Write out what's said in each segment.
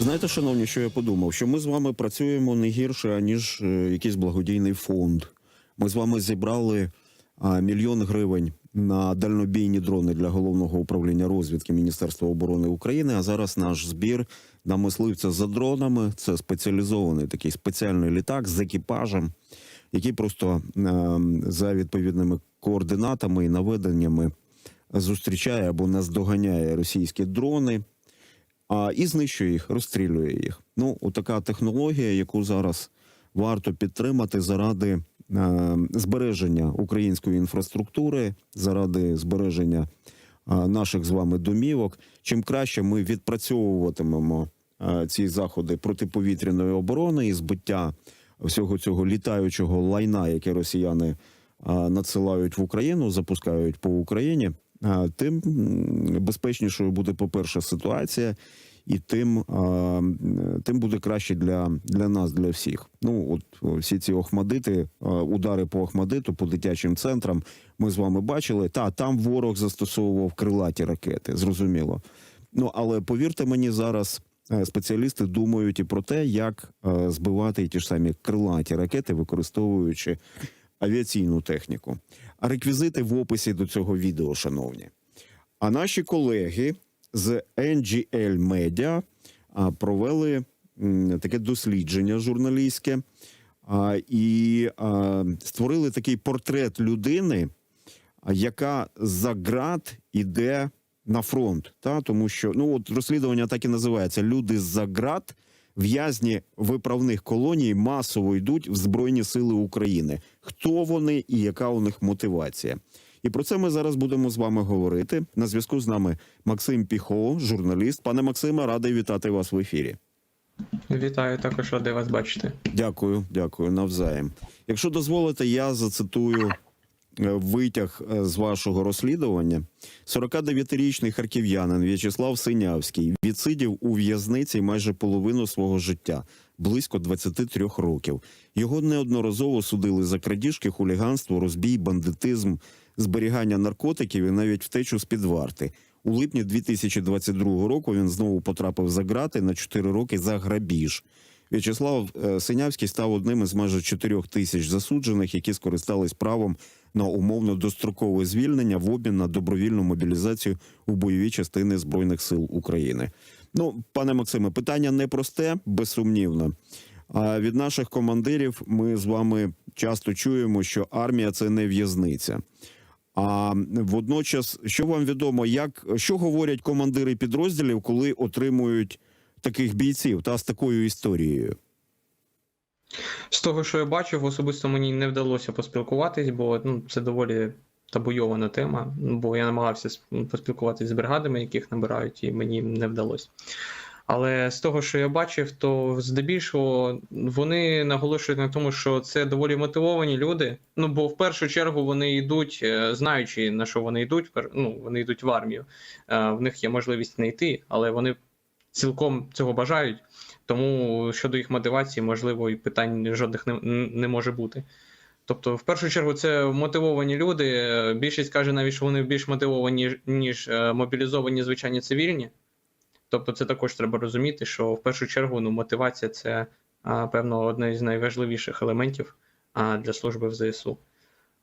Знаєте, шановні, що я подумав? Що ми з вами працюємо не гірше, аніж е, якийсь благодійний фонд. Ми з вами зібрали а, мільйон гривень на дальнобійні дрони для головного управління розвідки Міністерства оборони України. А зараз наш збір на мисливця за дронами. Це спеціалізований такий спеціальний літак з екіпажем, який просто е, за відповідними координатами і наведеннями зустрічає або наздоганяє російські дрони а, і знищує їх, розстрілює їх. Ну, така технологія, яку зараз варто підтримати заради е, збереження української інфраструктури, заради збереження е, наших з вами домівок. Чим краще ми відпрацьовуватимемо е, ці заходи протиповітряної оборони і збиття всього цього літаючого лайна, яке росіяни надсилають в Україну, запускають по Україні. Тим безпечнішою буде, по-перше, ситуація, і тим, тим буде краще для, для нас, для всіх. Ну, от всі ці охмадити, удари по Охмадиту, по дитячим центрам. Ми з вами бачили. Та там ворог застосовував крилаті ракети, зрозуміло. Ну але повірте мені, зараз е, спеціалісти думають і про те, як е, збивати ті ж самі крилаті ракети, використовуючи авіаційну техніку. А реквізити в описі до цього відео, шановні. А наші колеги з NGL Media провели таке дослідження журналістське і створили такий портрет людини, яка за ґрат іде на фронт. Та? Тому що ну, от розслідування так і називається: Люди за ґрат, в'язні виправних колоній масово йдуть в Збройні Сили України. Хто вони і яка у них мотивація? І про це ми зараз будемо з вами говорити. На зв'язку з нами Максим Піхо, журналіст. Пане Максиме, радий вітати вас в ефірі. Вітаю, також радий вас бачити. Дякую, дякую, навзаєм. Якщо дозволите, я зацитую витяг е, з вашого розслідування. 49-річний харків'янин В'ячеслав Синявський відсидів у в'язниці майже половину свого життя, близько 23 років. Його неодноразово судили за крадіжки, хуліганство, розбій, бандитизм, зберігання наркотиків і навіть втечу з під варти. У липні 2022 року він знову потрапив за ґрати на 4 роки за грабіж. В'ячеслав е, Синявський став одним із майже 4 тисяч засуджених, які скористались правом на умовно дострокове звільнення в обмін на добровільну мобілізацію у бойові частини збройних сил України. Ну, пане Максиме, питання непросте, безсумнівно. А від наших командирів ми з вами часто чуємо, що армія це не в'язниця. А водночас, що вам відомо, як що говорять командири підрозділів, коли отримують таких бійців та з такою історією? З того, що я бачив, особисто мені не вдалося поспілкуватись, бо ну, це доволі табуйована тема. Бо я намагався с- поспілкуватись з бригадами, яких набирають, і мені не вдалося. Але з того, що я бачив, то здебільшого вони наголошують на тому, що це доволі мотивовані люди. Ну бо в першу чергу вони йдуть, е, знаючи на що вони йдуть, ну вони йдуть в армію. Е, В них є можливість не йти, але вони цілком цього бажають. Тому щодо їх мотивації, можливо, і питань жодних не, не може бути. Тобто, в першу чергу, це мотивовані люди. Більшість каже навіть, що вони більш мотивовані, ніж е, мобілізовані звичайні цивільні. Тобто, це також треба розуміти, що в першу чергу ну, мотивація це певно одне з найважливіших елементів для служби в ЗСУ.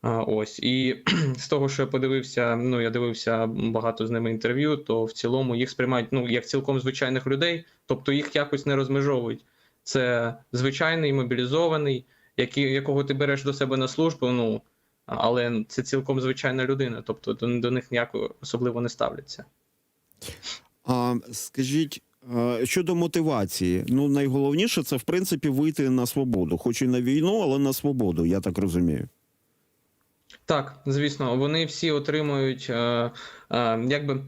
Ось і з того, що я подивився, ну я дивився багато з ними інтерв'ю, то в цілому їх сприймають ну як цілком звичайних людей, тобто їх якось не розмежовують. Це звичайний мобілізований, який, якого ти береш до себе на службу. Ну але це цілком звичайна людина, тобто до, до них ніяко особливо не ставляться. А скажіть щодо мотивації, ну найголовніше це в принципі вийти на свободу, хоч і на війну, але на свободу, я так розумію. Так, звісно, вони всі отримують, е, е, якби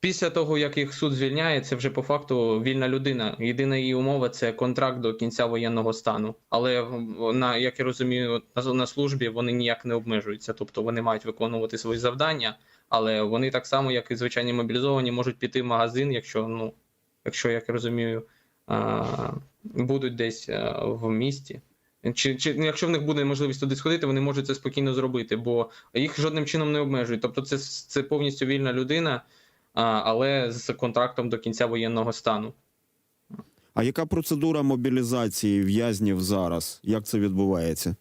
після того, як їх суд звільняє, це вже по факту вільна людина. Єдина її умова це контракт до кінця воєнного стану. Але в- на як я розумію, на, на службі вони ніяк не обмежуються, тобто вони мають виконувати свої завдання, але вони так само, як і звичайні мобілізовані, можуть піти в магазин, якщо ну, якщо як я розумію, е, будуть десь е, в місті. Чи, чи ну, якщо в них буде можливість туди сходити, вони можуть це спокійно зробити, бо їх жодним чином не обмежують. Тобто, це, це повністю вільна людина, а, але з контрактом до кінця воєнного стану. А яка процедура мобілізації в'язнів зараз? Як це відбувається?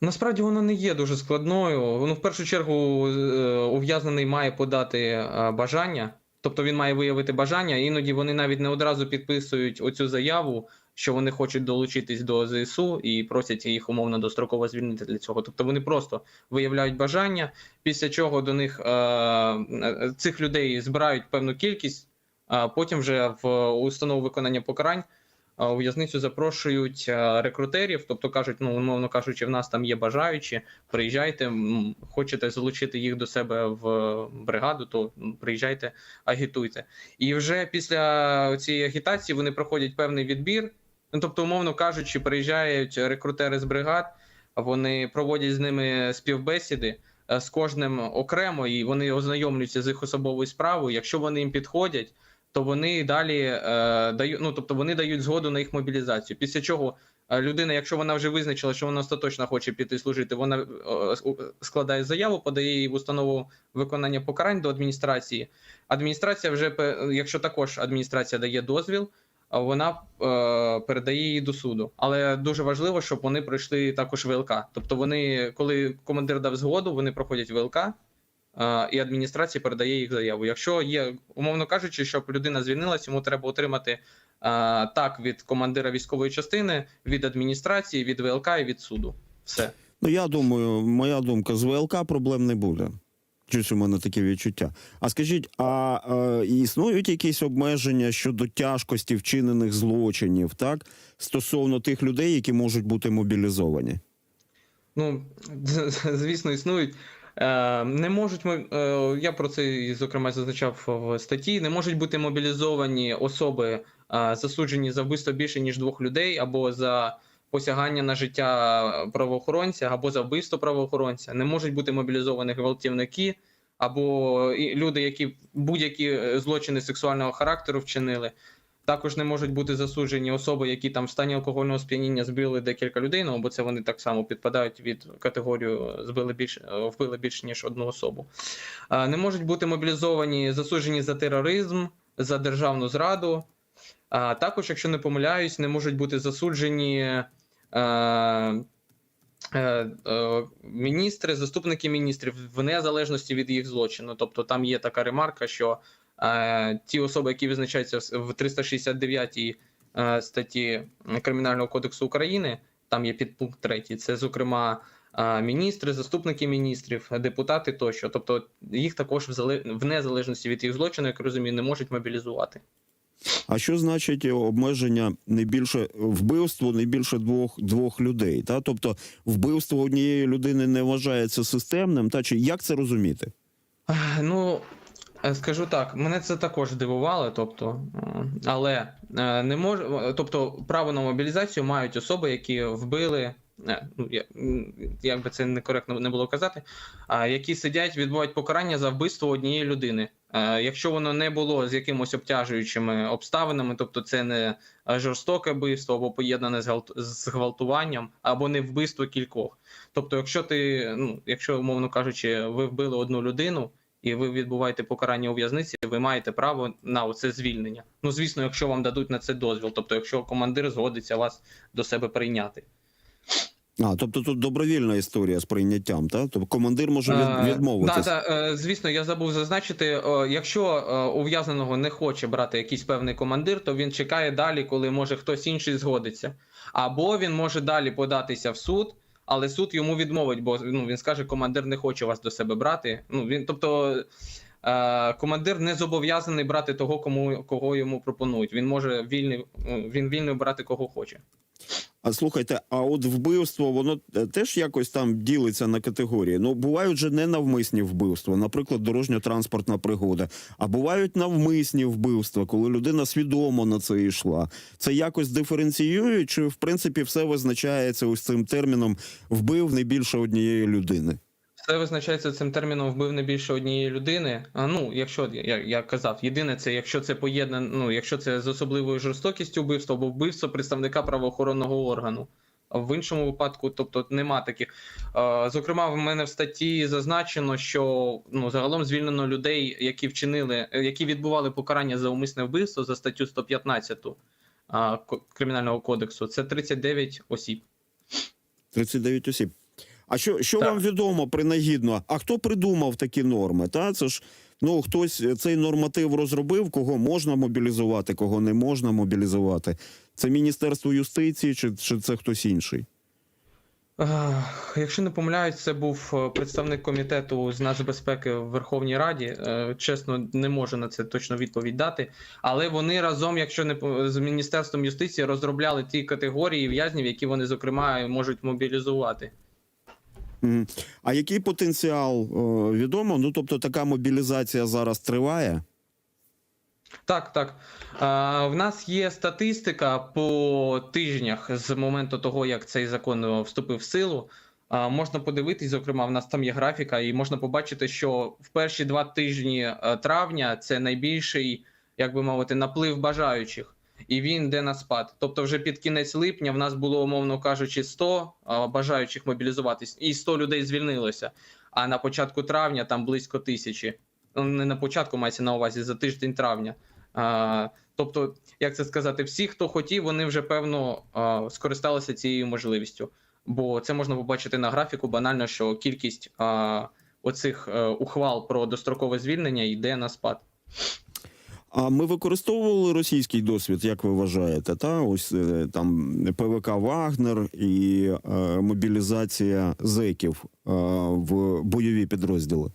Насправді вона не є дуже складною. Ну, в першу чергу, е, ув'язнений має подати е, бажання, тобто він має виявити бажання. Іноді вони навіть не одразу підписують оцю заяву, що вони хочуть долучитись до ЗСУ і просять їх умовно достроково звільнити для цього. Тобто вони просто виявляють бажання, після чого до них е, е, цих людей збирають певну кількість, а потім вже в установу виконання покарань. У в'язницю запрошують е, рекрутерів, тобто кажуть, ну умовно кажучи, в нас там є бажаючі, приїжджайте, хочете залучити їх до себе в бригаду, то приїжджайте, агітуйте. І вже після цієї агітації вони проходять певний відбір. Ну, тобто, умовно кажучи, приїжджають рекрутери з бригад, вони проводять з ними співбесіди е, з кожним окремо, і вони ознайомлюються з їх особовою справою. Якщо вони їм підходять, то вони далі е, дають, ну тобто вони дають згоду на їх мобілізацію. Після чого е, людина, якщо вона вже визначила, що вона остаточно хоче піти служити, вона складає заяву, подає її в установу виконання покарань до адміністрації. Адміністрація вже якщо також адміністрація дає дозвіл, вона е, передає її до суду. Але дуже важливо, щоб вони пройшли також ВЛК. Тобто, вони, коли командир дав згоду, вони проходять ВЛК. е, І адміністрація передає їх заяву. Якщо є, умовно кажучи, щоб людина звільнилась, йому треба отримати е, так від командира військової частини, від адміністрації, від ВЛК і від суду. Все. Ну, я думаю, моя думка, з ВЛК проблем не буде. Щось у мене таке відчуття. А скажіть, а е, існують якісь обмеження щодо тяжкості вчинених злочинів, так? Стосовно тих людей, які можуть бути мобілізовані? Ну, звісно, існують. Е, Не можуть ми, е, я про це зокрема зазначав в статті. Не можуть бути мобілізовані особи, е, засуджені за вбивство більше ніж двох людей, або за посягання на життя правоохоронця, або за вбивство правоохоронця. Не можуть бути мобілізовані гвалтівники, або люди, які будь-які е, злочини сексуального характеру вчинили. Також не можуть бути засуджені особи, які там в стані алкогольного сп'яніння збили декілька людей, ну бо це вони так само підпадають від категорію збили більш е, вбили більше ніж одну особу. Не можуть бути мобілізовані засуджені за тероризм, за державну зраду. А також, якщо не помиляюсь, не можуть бути засуджені. Е, е, е, Міністри, заступники міністрів в незалежності від їх злочину. Тобто там є така ремарка, що ті особи, які визначаються в 369 е, статті Кримінального кодексу України, там є підпункт 3, це, зокрема, міністри, заступники міністрів, депутати тощо. Тобто їх також в незалежності від їх злочину, як розумію, не можуть мобілізувати. А що значить обмеження не більше вбивство не більше двох двох людей? Та тобто вбивство однієї людини не вважається системним, та чи як це розуміти? Ну, е, скажу так, мене це також здивувало, тобто, е, але е, не мож... е, тобто, право на мобілізацію мають особи, які вбили. Е, Ну, я- як би це некоректно не було казати, які сидять, відбувають покарання за вбивство однієї людини. Е, Якщо воно не було з якимось обтяжуючими обставинами, тобто це не жорстоке вбивство або поєднане з гвалт- з гвалтуванням, або не вбивство кількох. Тобто, якщо ти, ну, якщо, умовно кажучи, ви вбили одну людину і ви відбуваєте покарання у в'язниці, ви маєте право на це звільнення. Ну, звісно, якщо вам дадуть на це дозвіл, тобто, якщо командир згодиться вас до себе прийняти. А тобто тут добровільна історія з прийняттям, та тобто командир може Е, відмовитися. Да, да, е, звісно, я забув зазначити, е, якщо е, ув'язненого не хоче брати якийсь певний командир, то він чекає далі, коли може хтось інший згодиться. Або він може далі податися в суд, але суд йому відмовить, бо ну, він скаже, командир не хоче вас до себе брати. Ну, він, тобто е, командир не зобов'язаний брати того, кому, кого йому пропонують. Він може вільний, він вільний брати кого хоче. А слухайте, а от вбивство, воно е, теж якось там ділиться на категорії. Ну, бувають же ненавмисні вбивства, наприклад, дорожньо-транспортна пригода. А бувають навмисні вбивства, коли людина свідомо на це йшла. Це якось диференціює, чи в принципі все визначається ось цим терміном вбив не більше однієї людини? Це визначається цим терміном вбив не більше однієї людини. А ну, якщо я, я казав, єдине це якщо це поєднано, ну якщо це з особливою жорстокістю вбивства або вбивство представника правоохоронного органу. В іншому випадку, тобто, нема таких. Зокрема, в мене в статті зазначено, що ну загалом звільнено людей, які вчинили, які відбували покарання за умисне вбивство за статтю 115 кримінального кодексу. Це 39 осіб. 39 осіб. А що, що Так. вам відомо принагідно? А хто придумав такі норми? Та це ж ну хтось цей норматив розробив, кого можна мобілізувати, кого не можна мобілізувати. Це Міністерство юстиції чи, чи це хтось інший? Е, Якщо не помиляюсь, це був е, представник комітету з нацбезпеки в Верховній Раді. Е, Чесно, не можу на це точно відповідь дати. Але вони разом, якщо не з Міністерством юстиції, розробляли ті категорії в'язнів, які вони зокрема можуть мобілізувати. А який потенціал е, відомо? Ну тобто така мобілізація зараз триває? Так, так. А, в нас є статистика по тижнях з моменту того, як цей закон е, вступив в силу. А, можна подивитись, зокрема, в нас там є графіка, і можна побачити, що в перші два тижні е, травня це найбільший, як би мовити, наплив бажаючих. І він йде на спад. Тобто, вже під кінець липня в нас було, умовно кажучи, 100 бажаючих мобілізуватись, і 100 людей звільнилося. А на початку травня там близько тисячі. Ну, не на початку мається на увазі за тиждень травня. А, тобто, як це сказати, всі, хто хотів, вони вже певно а, скористалися цією можливістю. Бо це можна побачити на графіку банально, що кількість а, оцих е, ухвал про дострокове звільнення йде на спад. А ми використовували російський досвід, як ви вважаєте? Та ось е, там ПВК Вагнер і е, мобілізація зеків е, в бойові підрозділи.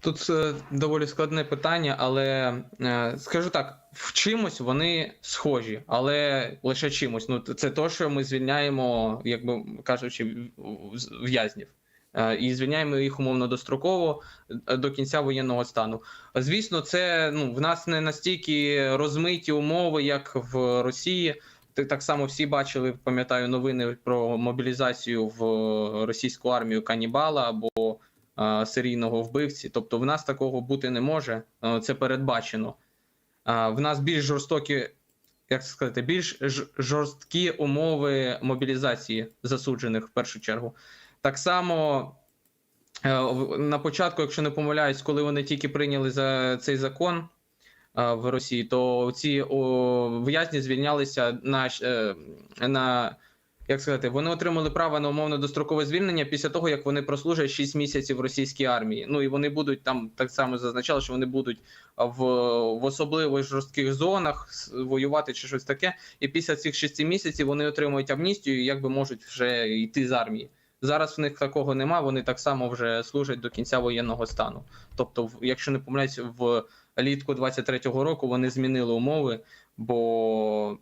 Тут е, доволі складне питання, але е, скажу так: в чимось вони схожі, але лише чимось. Ну, це то, що ми звільняємо, як би кажучи, в'язнів. Е, І звільняємо їх умовно достроково е, до кінця воєнного стану. Звісно, це ну в нас не настільки розмиті умови, як в Росії. Ти- Так само всі бачили, пам'ятаю, новини про мобілізацію в російську армію канібала або а, серійного вбивці. Тобто, в нас такого бути не може. е, Це передбачено. В нас більш жорстокі, як сказати, більш жорсткі умови мобілізації засуджених в першу чергу. Так само. е, На початку, якщо не помиляюсь, коли вони тільки прийняли за цей закон е, в Росії, то ці в'язні звільнялися на, е, на як сказати, вони отримали право на умовно дострокове звільнення після того, як вони прослужать 6 місяців в російській армії. Ну і вони будуть там так само зазначали, що вони будуть в, в особливо жорстких зонах воювати чи щось таке. І після цих 6 місяців вони отримують амністію і якби можуть вже йти з армії. Зараз в них такого нема, вони так само вже служать до кінця воєнного стану. Тобто, якщо не помиляюсь, в літку 23-го року вони змінили умови, бо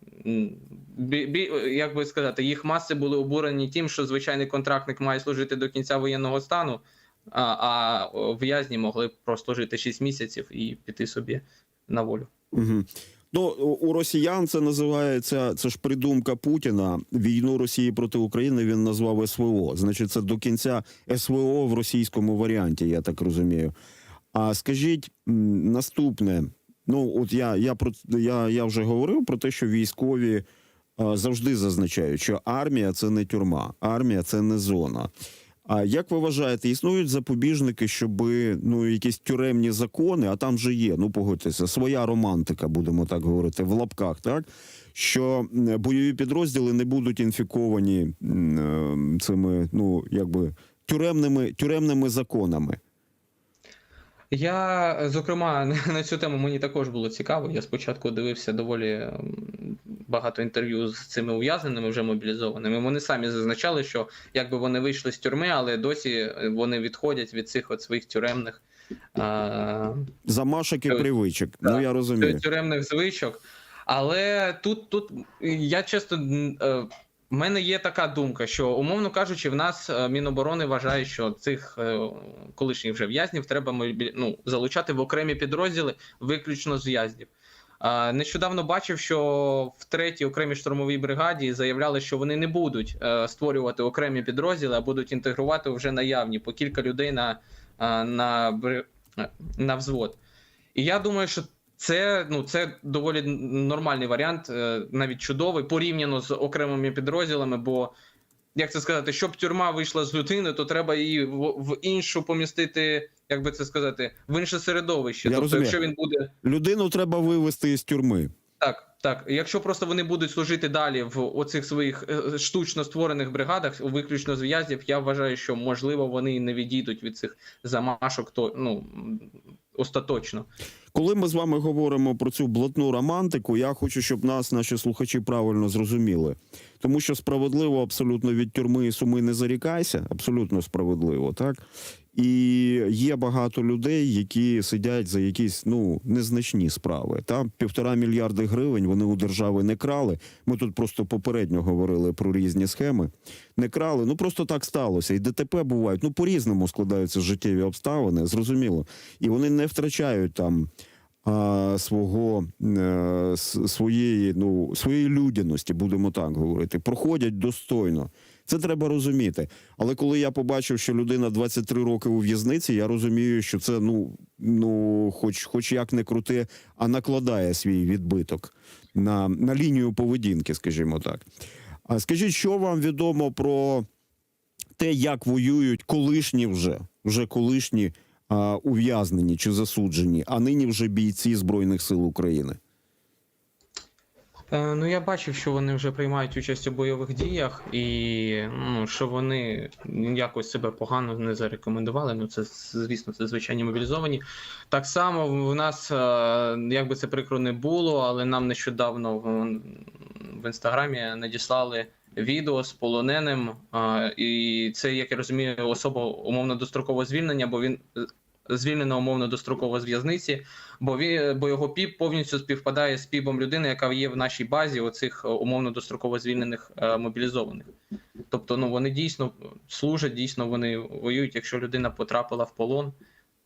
як би сказати, їх маси були обурені тим, що звичайний контрактник має служити до кінця воєнного стану, а, а в'язні могли прослужити 6 місяців і піти собі на волю. Угу. Ну, у росіян це називається це ж придумка Путіна. Війну Росії проти України він назвав СВО. Значить, це до кінця СВО в російському варіанті, я так розумію. А скажіть наступне: ну, от я, я про я, я вже говорив про те, що військові завжди зазначають, що армія це не тюрма, армія це не зона. А як ви вважаєте, існують запобіжники, щоб ну якісь тюремні закони, а там же є, ну погодьтеся, своя романтика, будемо так говорити, в лапках, так що бойові підрозділи не будуть інфіковані е, цими, ну якби тюремними тюремними законами. Я, зокрема, на цю тему мені також було цікаво. Я спочатку дивився доволі багато інтерв'ю з цими ув'язненими, вже мобілізованими. Вони самі зазначали, що якби вони вийшли з тюрми, але досі вони відходять від цих от своїх тюремних а, Замашок і Так. привичок. Ну я розумію. тюремних звичок. Але тут, тут я чесно, е, мене є така думка, що, умовно кажучи, в нас е, Міноборони вважає, що цих е, колишніх вже в'язнів треба ну, залучати в окремі підрозділи виключно з в'язнів. Нещодавно бачив, що в третій окремій штурмовій бригаді заявляли, що вони не будуть е, створювати окремі підрозділи, а будуть інтегрувати вже наявні по кілька людей на, на, на взвод. І я думаю, що Це ну це доволі нормальний варіант, е, навіть чудовий, порівняно з окремими підрозділами. Бо як це сказати, щоб тюрма вийшла з людини, то треба її в, іншу помістити, як би це сказати, в інше середовище. Я тобто, розумію. якщо він буде Людину треба вивести із тюрми. так, так. Якщо просто вони будуть служити далі в оцих своїх е, штучно створених бригадах, виключно з в'язнів, я вважаю, що можливо вони не відійдуть від цих замашок, то ну остаточно. Коли ми з вами говоримо про цю блатну романтику, я хочу, щоб нас, наші слухачі, правильно зрозуміли. Тому що справедливо абсолютно від тюрми і суми не зарікайся, абсолютно справедливо, так? І є багато людей, які сидять за якісь ну незначні справи. Там півтора мільярди гривень вони у держави не крали. Ми тут просто попередньо говорили про різні схеми. Не крали. Ну просто так сталося. І ДТП бувають. Ну по-різному складаються життєві обставини, зрозуміло. І вони не втрачають там а, свого е, с- своєї, ну своєї людяності, будемо так говорити. Проходять достойно. Це треба розуміти. Але коли я побачив, що людина 23 роки у в'язниці, я розумію, що це ну, ну хоч, хоч як не крути, а накладає свій відбиток на, на лінію поведінки, скажімо так. А скажіть, що вам відомо про те, як воюють колишні вже, вже колишні а, ув'язнені чи засуджені, а нині вже бійці Збройних сил України? Е, ну я бачив, що вони вже приймають участь у бойових діях, і ну що вони якось себе погано не зарекомендували. Ну це звісно, це звичайні мобілізовані. Так само в нас, е, як би це прикро не було, але нам нещодавно в, в інстаграмі надіслали відео з полоненим. е, І це, як я розумію, особа умовно достроково звільнення, бо він звільнено умовно достроково з в'язниці, бо він, бо його піп повністю співпадає з піпом людини, яка є в нашій базі оцих е, умовно достроково звільнених е, мобілізованих. Тобто, ну вони дійсно служать, дійсно вони воюють. Якщо людина потрапила в полон,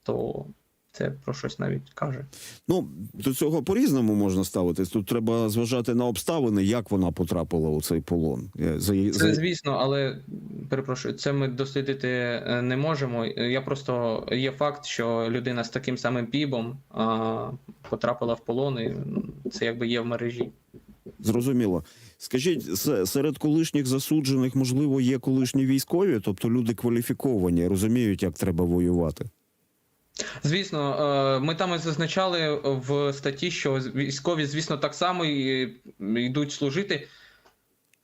то це про щось навіть каже. Ну, до цього по-різному можна ставитись. Тут треба зважати на обставини, як вона потрапила у цей полон. Е, За, Це звісно, але перепрошую, це ми дослідити е, не можемо. Я просто є факт, що людина з таким самим пібом а, потрапила в полон, і це якби є в мережі. Зрозуміло. Скажіть, серед колишніх засуджених, можливо, є колишні військові, тобто люди кваліфіковані, розуміють, як треба воювати. Звісно, е, ми там і зазначали в статті, що військові, звісно, так само і йдуть служити.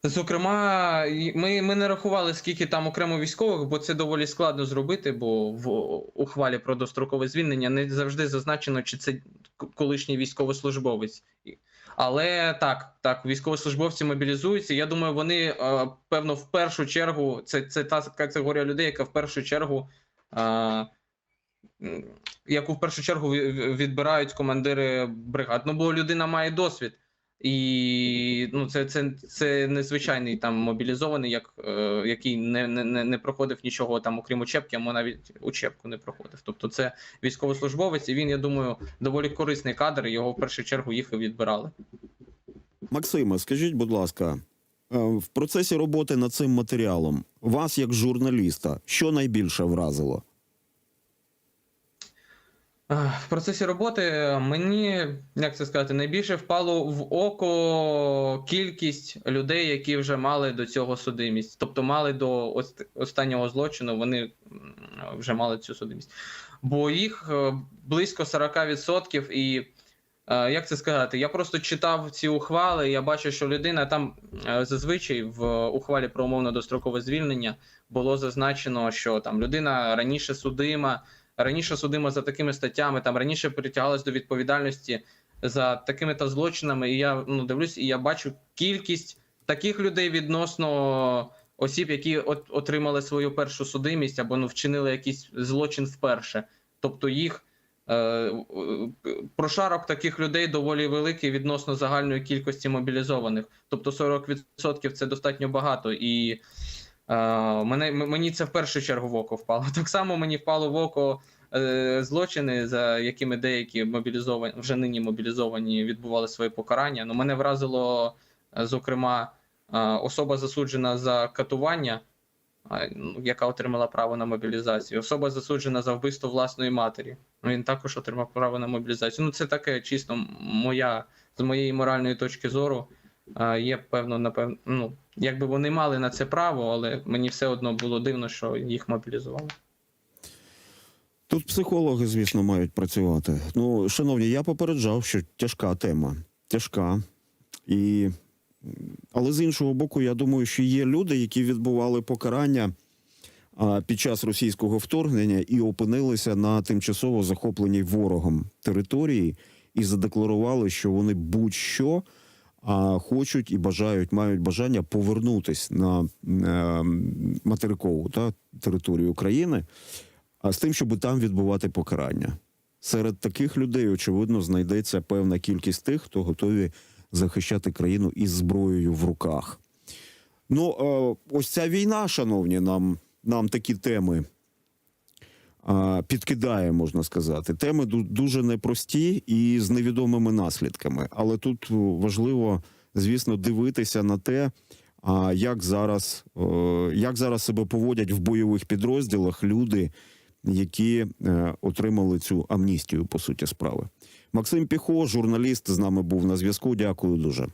Зокрема, ми, ми не рахували, скільки там окремо військових, бо це доволі складно зробити, бо в ухвалі про дострокове звільнення не завжди зазначено, чи це колишній військовослужбовець. Але так, так, військовослужбовці мобілізуються. Я думаю, вони е, певно в першу чергу, це, це та категорія людей, яка в першу чергу. е, яку в першу чергу ві- ві- відбирають командири бригад. Ну, бо людина має досвід. І ну, це, це, це незвичайний там мобілізований, як, е, який не, не, не- проходив нічого там, окрім учебки, або навіть учебку не проходив. Тобто це військовослужбовець, і він, я думаю, доволі корисний кадр, його в першу чергу їх і відбирали. Максиме, скажіть, будь ласка, е, в процесі роботи над цим матеріалом вас, як журналіста, що найбільше вразило? В процесі роботи мені, як це сказати, найбільше впало в око кількість людей, які вже мали до цього судимість. Тобто мали до останнього злочину, вони вже мали цю судимість. Бо їх е, близько 40%, і е, як це сказати, я просто читав ці ухвали, і я бачу, що людина там е, зазвичай в ухвалі про умовно дострокове звільнення було зазначено, що там людина раніше судима раніше судима за такими статтями, там раніше притягалась до відповідальності за такими та злочинами. І я ну дивлюсь, і я бачу кількість таких людей відносно осіб, які от, отримали свою першу судимість або ну вчинили якийсь злочин вперше. Тобто їх е, прошарок таких людей доволі великий відносно загальної кількості мобілізованих. Тобто 40% це достатньо багато і. Е, Мене мені це в першу чергу в око впало. Так само мені впало в око е, злочини, за якими деякі мобілізовані вже нині мобілізовані відбували своє покарання. Ну мене вразило, е, зокрема, е, особа засуджена за катування. ну, яка отримала право на мобілізацію. Особа засуджена за вбивство власної матері. Він також отримав право на мобілізацію. Ну, це таке чисто моя, з моєї моральної точки зору. Є певно, напевно, ну, якби вони мали на це право, але мені все одно було дивно, що їх мобілізували. Тут психологи, звісно, мають працювати. Ну, шановні, я попереджав, що тяжка тема. Тяжка. І... Але з іншого боку, я думаю, що є люди, які відбували покарання під час російського вторгнення і опинилися на тимчасово захопленій ворогом території і задекларували, що вони будь-що а, хочуть і бажають, мають бажання повернутись на е, материкову та, територію України а з тим, щоб там відбувати покарання. Серед таких людей, очевидно, знайдеться певна кількість тих, хто готові захищати країну із зброєю в руках. Ну, е, ось ця війна, шановні, нам, нам такі теми підкидає, можна сказати. Теми ду- дуже непрості і з невідомими наслідками. Але тут важливо, звісно, дивитися на те, як зараз, як зараз себе поводять в бойових підрозділах люди, які е, отримали цю амністію, по суті справи. Максим Піхо, журналіст, з нами був на зв'язку. Дякую дуже.